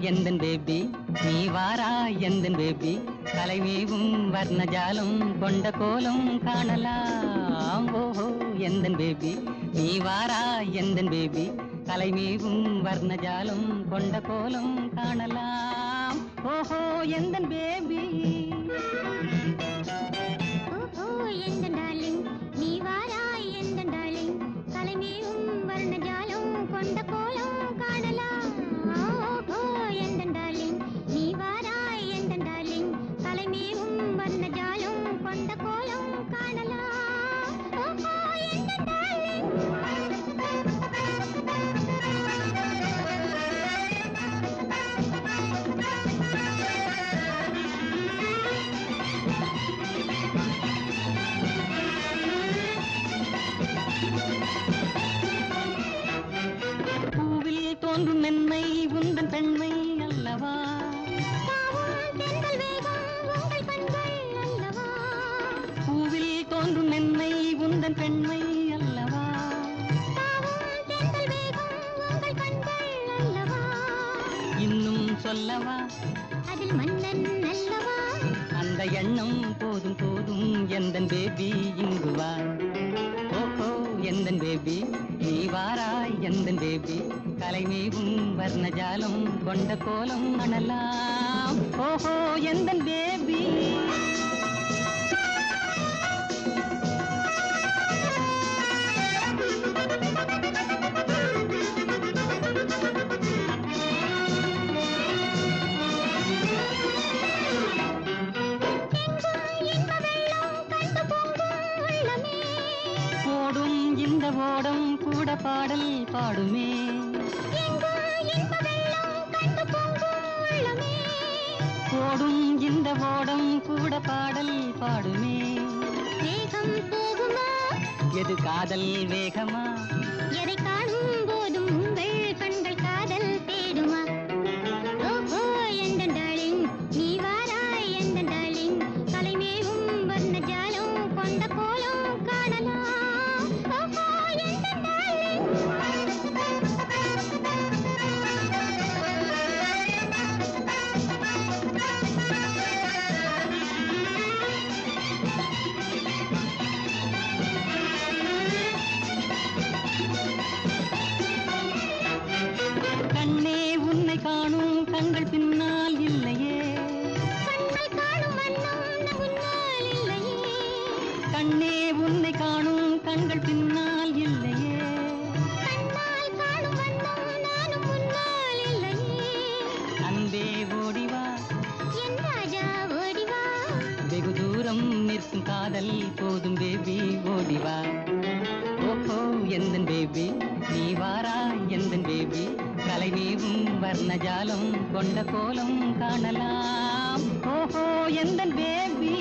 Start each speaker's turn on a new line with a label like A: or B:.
A: எந்தன் பேபி? நீ வாரா எந்தன் பேபி? கலைமேவும் வர்ணஜாலம் கொண்ட கோலம் காணலாம். ஓஹோ எந்தன் பேபி? நீ வாரா எந்தன் பேபி? கலைமேவும் வர்ணஜாலம் கொண்ட கோலம் காணலாம். ஓஹோ எந்தன் பேபி? பூவில் தோன்றும் மென்மை உந்தன் பெண்மை அல்லவா? பூவில் தோன்றும் மென்மை உந்தன் பெண்மை அல்லவா? இன்னும் சொல்லவா?
B: அதில் மன்னன் அல்லவா?
A: அந்த எண்ணம் போதும் போதும் எந்தன் பேபி இங்கு வா எந்தன் பேபி? நீ வாராய் எந்தன் பேபி? கலைமேவும் வர்ணஜாலம் கொண்ட கோலம் அணலாம் ஓஹோ எந்தன் பேபி? ஓடும் கூட பாடல் பாடுமே. ஓடும் இந்த ஓடம் கூட பாடல் பாடுமே.
B: வேகம் போகுமா?
A: எது காதல் வேகமா?
B: எதை
A: பேபி ஓடிவா ஓஹோ எந்தன் பேபி நீ வாரா எந்தன் பேபி கலைநீவும் வர்ணஜாலம் கொண்ட கோலம் காணலாம். ஓஹோ எந்தன் பேபி